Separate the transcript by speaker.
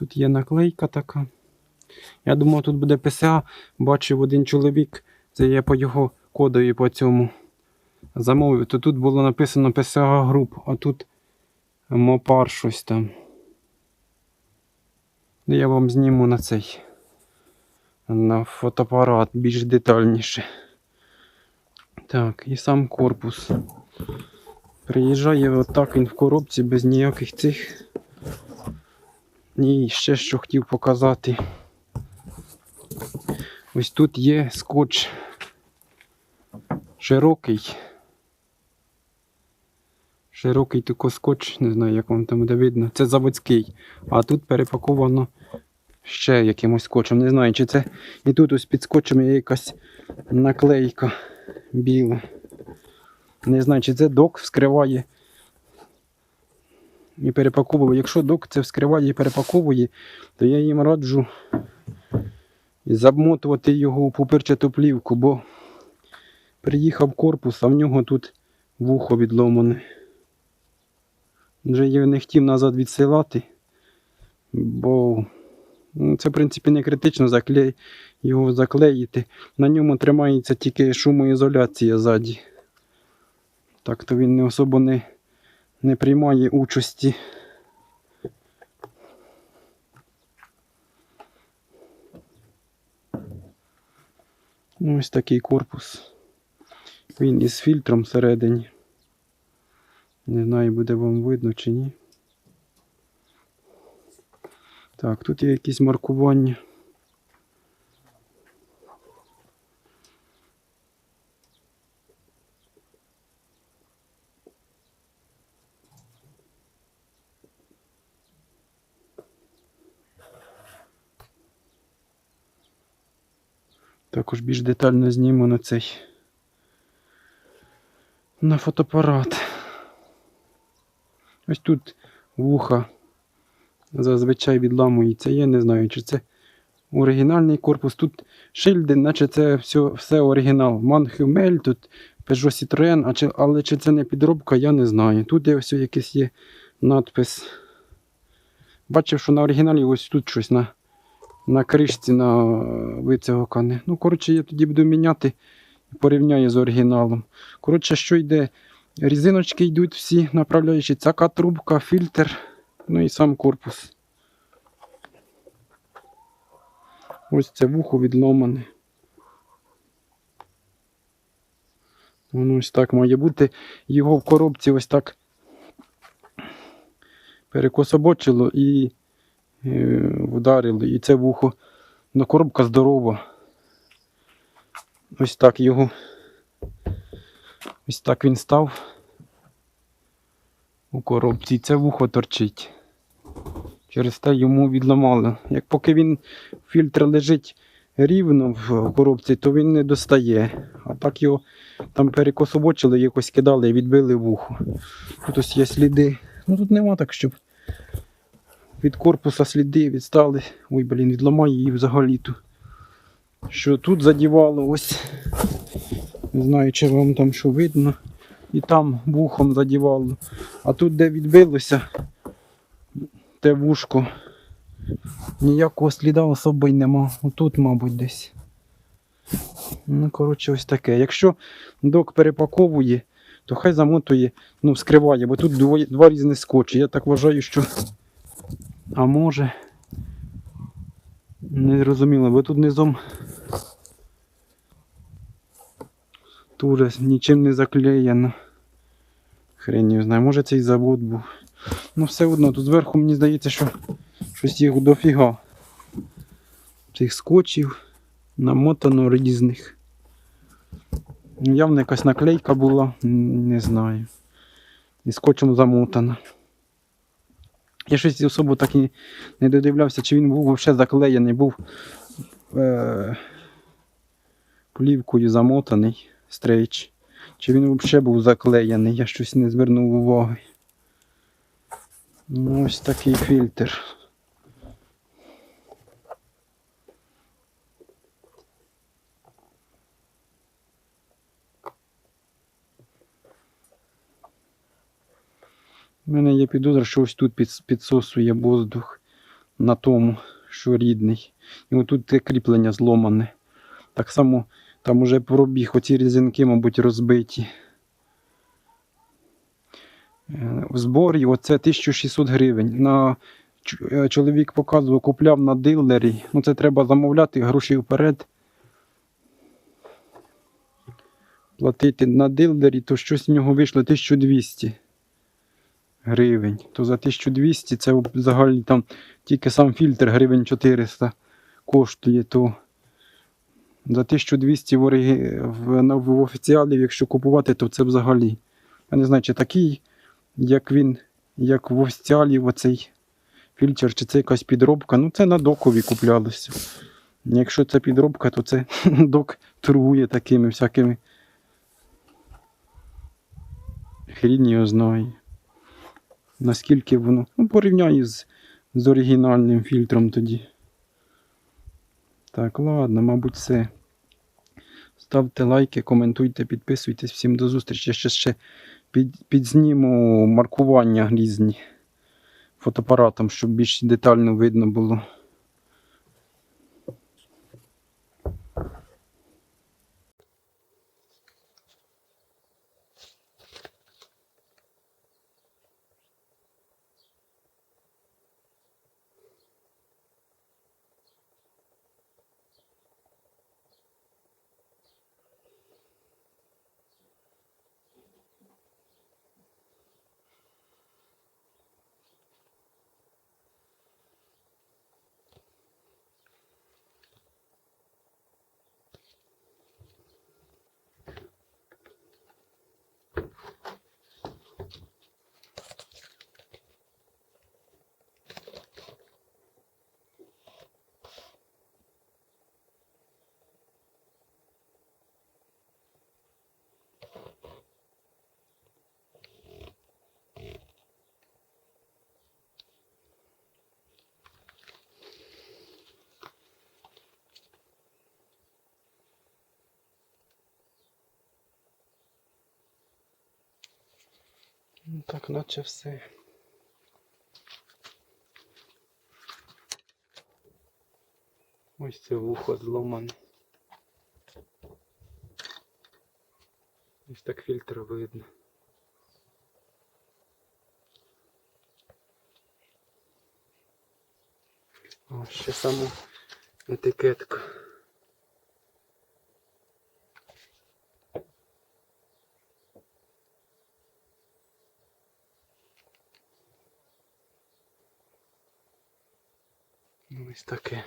Speaker 1: Тут є наклейка така. Я думав, тут буде ПСА. Бачив один чоловік, це я по його кодові по цьому замовив. То тут було написано ПСА груп, а тут Мопар щось там. Ну, Я вам зніму на цей на фотоапарат більш детальніше. Так, і сам корпус. Приїжджає отак він в коробці без ніяких цих. І ще що хотів показати. Ось тут є скотч широкий. Широкий тако скотч, не знаю, як вам там буде видно. Це заводський. А тут перепаковано ще якимось скотчем. Не знаю, чи це. І тут ось під скотчем є якась наклейка біла. Не знаю, чи це док вскриває і перепаковує. Якщо док це вскриває і перепаковує, то я їм раджу замотувати його у пупирчату плівку, бо приїхав корпус, а в нього тут вухо відломане. Вже я не хотів назад відсилати, бо ну, це, в принципі, не критично заклей... його заклеїти. На ньому тримається тільки шумоізоляція ззаді. Так то він не особо не, не приймає участі. Ну, ось такий корпус. Він із фільтром всередині. Не знаю, буде вам видно чи ні. Так, тут є якісь маркування. Також більш детально зніму на цей на фотоапарат. Ось тут вуха зазвичай відламується. Я не знаю, чи це оригінальний корпус. Тут шильди, наче це все, все оригінал. Манхюмель, тут Peugeot Citroën, а чи, але чи це не підробка, я не знаю. Тут є ось якийсь є надпис. Бачив, що на оригіналі ось тут щось на, на кришці на вицягокане. Ну, коротше, я тоді буду міняти і порівняю з оригіналом. Коротше, що йде? Різиночки йдуть всі направляючі. Цяка трубка, фільтр, ну і сам корпус. Ось це вухо відломане. Воно ось так має бути. Його в коробці ось так перекособочило і вдарило. І це вухо. Ну, коробка здорова. Ось так його. Ось так він став у коробці. Це вухо торчить. Через те йому відламали. Як поки він фільтр лежить рівно в коробці, то він не достає. А так його там перекособочили, якось кидали і відбили вухо. Тут ось є сліди. Ну тут нема так, щоб від корпуса сліди відстали. Ой, блін, відламає її взагалі тут. Що тут задівало ось. Не знаю, чи вам там що видно. І там вухом задівало. А тут, де відбилося, те вушко. Ніякого сліда особо й нема. Отут, мабуть, десь. Ну, коротше, ось таке. Якщо док перепаковує, то хай замотує, ну, скриває, бо тут двоє, два різні скотчі. Я так вважаю, що. А може. Не зрозуміло, бо тут низом Тут нічим не заклеєно. Хрень не знаю, може цей завод був. Ну все одно, тут зверху мені здається, що щось їх дофіга. Цих скотчів намотано різних. Явно якась наклейка була, не знаю. І скотчем замотана. Я щось особо так і не додивлявся, чи він був взагалі заклеєний, був е- плівкою замотаний стрейч. Чи він взагалі був заклеєний, я щось не звернув уваги. Ну, ось такий фільтр. У мене є підозра, що ось тут підсосує воздух. на тому, що рідний. І отут те кріплення зломане. Так само там уже пробіг, оці різинки, мабуть, розбиті. Е, В зборі оце 1600 гривень. На е, чоловік показував, купляв на дилері. Ну це треба замовляти гроші вперед. Платити на дилері, то щось в нього вийшло 1200 гривень. То за 1200 це взагалі там тільки сам фільтр гривень 400 коштує, то за 1200 в, в, в офіціалів, якщо купувати, то це взагалі. Я не знаю, чи такий, як він, як в офіціалі оцей фільтр, чи це якась підробка. Ну, це на докові куплялося. Якщо це підробка, то це док торгує такими всякими. Хрінь його знає. Наскільки воно. Ну, порівняю з, з оригінальним фільтром тоді. Так, ладно, мабуть, все. Ставте лайки, коментуйте, підписуйтесь. Всім до зустрічі. Я ще, ще під, підзніму маркування різні фотоапаратом, щоб більш детально видно було. Ну, Так, наче все. Ось це вухо зломане. Ось так фільтр видно. О, ще саму етикетку. Ось таке.